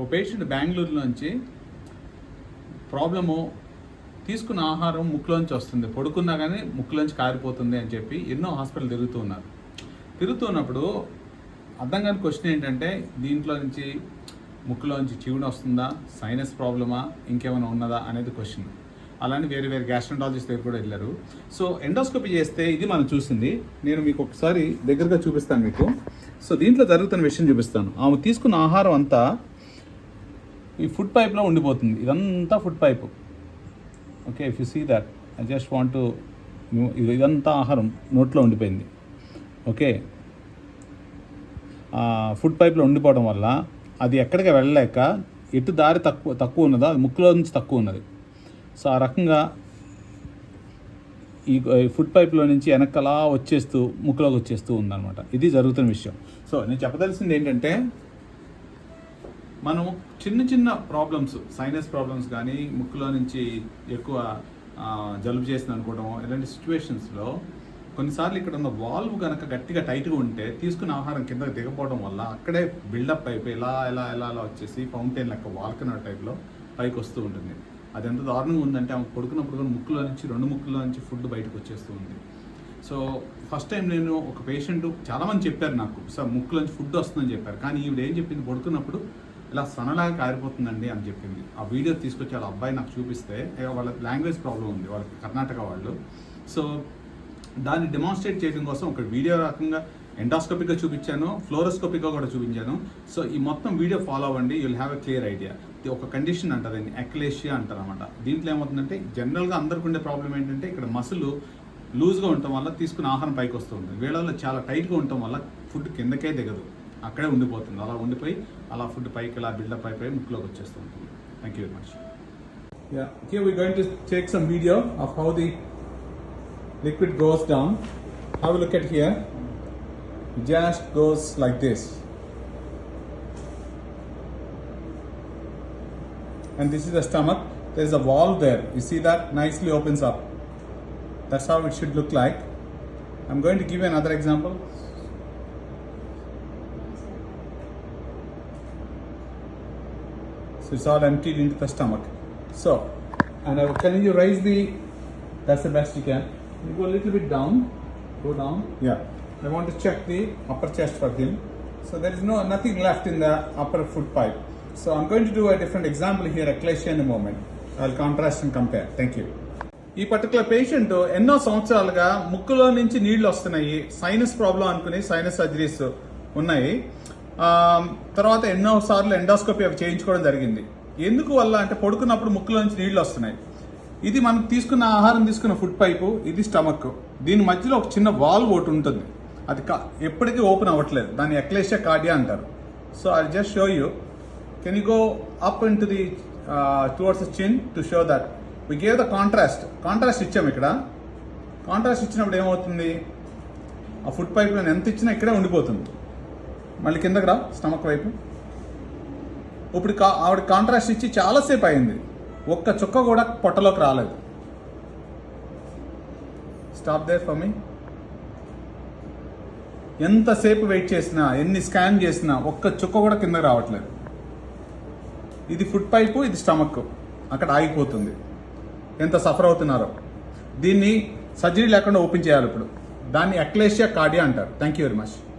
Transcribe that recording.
ఓ patient బెంగళూరులోంచి problem తీసుకున్న ఆహారం ముక్కులోంచి వస్తుంది. పడుకున్నా కానీ ముక్కులోంచి కారిపోతుంది అని చెప్పి ఎన్నో హాస్పిటల్ తిరుగుతూ ఉన్నారు. తిరుగుతున్నప్పుడు అర్థం కాని క్వశ్చన్ ఏంటంటే దీంట్లో నుంచి ముక్కులోంచి చీవుడు వస్తుందా? సైనస్ ప్రాబ్లమా? ఇంకేమైనా ఉన్నదా? అనేది క్వశ్చన్. అలానే వేరే వేరే గ్యాస్ట్రంటాలజిస్ట్ దగ్గర కూడా వెళ్ళారు. సో ఎండోస్కోపీ చేస్తే ఇది మనం చూసింది. నేను మీకు ఒకసారి దగ్గరగా చూపిస్తాను మీకు. సో దీంట్లో జరుగుతున్న విషయం చూపిస్తాను. ఆమె తీసుకున్న ఆహారం అంతా ఈ ఫుడ్ పైప్లో ఉండిపోతుంది. ఇదంతా food pipe okay if you see that I just want to ఇదంతా ఆహారం నోట్లో ఉండిపోయింది. ఓకే ఫుడ్ పైప్లో ఉండిపోవడం వల్ల అది ఎక్కడికి వెళ్ళలేక ఎటు దారి తక్కువ తక్కువ ఉన్నదో అది ముక్కులో నుంచి తక్కువ ఉన్నది. సో ఆ రకంగా ఈ ఫుడ్ పైప్లో నుంచి వెనకలా వచ్చేస్తూ ముక్కులోకి వచ్చేస్తూ ఉందన్నమాట. ఇది జరుగుతున్న విషయం. సో నేను చెప్పదలసింది ఏంటంటే మనం చిన్న చిన్న ప్రాబ్లమ్స్ సైనస్ ప్రాబ్లమ్స్ కానీ ముక్కులో నుంచి ఎక్కువ జలుబు చేసింది అనుకోవడం ఇలాంటి సిచ్యువేషన్స్లో కొన్నిసార్లు ఇక్కడ ఉన్న వాల్వ్ కనుక గట్టిగా టైట్గా ఉంటే తీసుకున్న ఆహారం కింద దిగపోవడం వల్ల అక్కడే బిల్డప్ అయిపోయి ఇలా ఇలా ఇలా ఇలా వచ్చేసి ఫౌంటైన్ లెక్క వాల్కనర్ టైప్లో పైకి వస్తూ ఉంటుంది. అది ఎంత దారుణంగా ఉందంటే ఆమె పడుకున్నప్పుడు కూడా ముక్కులో నుంచి రెండు ముక్కులో నుంచి ఫుడ్ బయటకు వచ్చేస్తూ ఉంది. సో ఫస్ట్ టైం నేను ఒక పేషెంట్ చాలామంది చెప్పారు నాకు సార్ ముక్కులోంచి ఫుడ్ వస్తుందని చెప్పారు. కానీ ఈవిడ ఏం చెప్పింది? పడుకున్నప్పుడు ఇలా సనలాగా కారిపోతుందండి అని చెప్పింది. ఆ వీడియో తీసుకొచ్చి వాళ్ళ అబ్బాయి నాకు చూపిస్తే వాళ్ళ లాంగ్వేజ్ ప్రాబ్లం ఉంది వాళ్ళకి కర్ణాటక వాళ్ళు. సో దాన్ని డెమాన్స్ట్రేట్ చేయడం కోసం ఒక వీడియో రకంగా ఎండాస్కోపిక్గా చూపించాను ఫ్లోరోస్కోపిక్గా కూడా చూపించాను. సో ఈ మొత్తం వీడియో ఫాలో అవ్వండి you'll have a clear idea ఇది ఒక కండిషన్ అంటారు దీన్ని అక్లేషియా అంటారు అనమాట దీంట్లో ఏమవుతుందంటే జనరల్గా అందరికి ఉండే ప్రాబ్లం ఏంటంటే ఇక్కడ మసులు లూజ్గా ఉండటం వల్ల తీసుకున్న ఆహారం పైకి వస్తూ ఉంటుంది. వీళ్ళలో చాలా టైట్గా ఉండటం వల్ల ఫుడ్ కిందకే దిగదు. అక్కడే ఉండిపోతుంది అలా ఉండిపోయి అలా ఫుడ్ పైకి ఇలా బిల్డప్ అయిపోయి ముక్కులోకి వచ్చేస్తూ ఉంటుంది thank you very much Yeah, here we're going to take some video of how the liquid goes down. Have a look at here. It just goes like this. And this is the stomach. There's a valve there. You see that? Nicely opens up. That's how it should look like. I'm going to give you another example. So it's all emptied into the stomach. So, and I, can you raise the, that's the best you can. You go a little bit down, go down. Yeah. I want to check the upper chest for him. So there is no nothing left in the upper foot pipe. So I'm going to do a different example here, eclasia in a moment. I'll contrast and compare. Thank you. ఈ particular patient ఎన్నో సంవత్సరాలుగా ముక్కులో నుంచి నీళ్ళు వస్తున్నాయి sinus problem అనుకుని sinus surgeries ఉన్నాయి తర్వాత ఎన్నో సార్లు ఎండోస్కోపీ అవి చేయించుకోవడం జరిగింది. ఎందుకు వల్ల అంటే పడుకున్నప్పుడు ముక్కులో నుంచి నీళ్ళు వస్తున్నాయి. ఇది మనం తీసుకున్న ఆహారం తీసుకున్న ఫుడ్ పైపు ఇది స్టమక్. దీని మధ్యలో ఒక చిన్న వాల్వ్ ఒకటి ఉంటుంది. అది కా- ఎప్పటికీ ఓపెన్ అవ్వట్లేదు. దాన్ని ఎక్లేషియా కార్డియా అంటారు. So I just show you can you go up into the towards chin to show that we gave the contrast contrast ఇచ్చాము ఇక్కడ. కాంట్రాస్ట్ ఇచ్చినప్పుడు ఏమవుతుంది? ఆ ఫుడ్ పైప్ నేను ఎంత ఇచ్చినా ఇక్కడే ఉండిపోతుంది. మళ్ళీ కిందకి రా స్టమక్ వైపు. ఇప్పుడు కా- ఆవిడ కాంట్రాస్ట్ ఇచ్చి చాలాసేపు అయింది. ఒక్క చుక్క కూడా పొట్టలోకి రాలేదు. స్టాప్ దే ఫర్ మీ ఎంతసేపు వెయిట్ చేసినా ఎన్ని స్కాన్ చేసినా ఒక్క చుక్క కూడా కిందకి రావట్లేదు. ఇది ఫుడ్ పైపు ఇది స్టమక్. అక్కడ ఆగిపోతుంది. ఎంత సఫర్ అవుతున్నారో. దీన్ని సర్జరీ లేకుండా ఓపెన్ చేయాలి ఇప్పుడు. దాన్ని అక్లేషియా కార్డియా అంటారు. Thank you very much